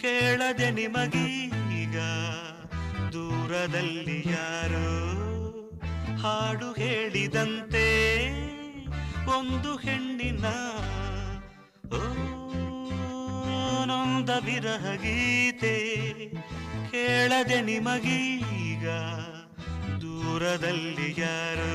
ಕೇಳದೆ ನಿಮಗೀಗ ದೂರದಲ್ಲಿ ಯಾರೋ ಹಾಡು ಹೇಳಿದಂತೆ ಒಂದು ಹೆಣ್ಣಿನ ಓ ನೊಂದ ವಿರಹ ಗೀತೆ ಕೇಳದೆ ನಿಮಗೀಗ ದೂರದಲ್ಲಿ ಯಾರೋ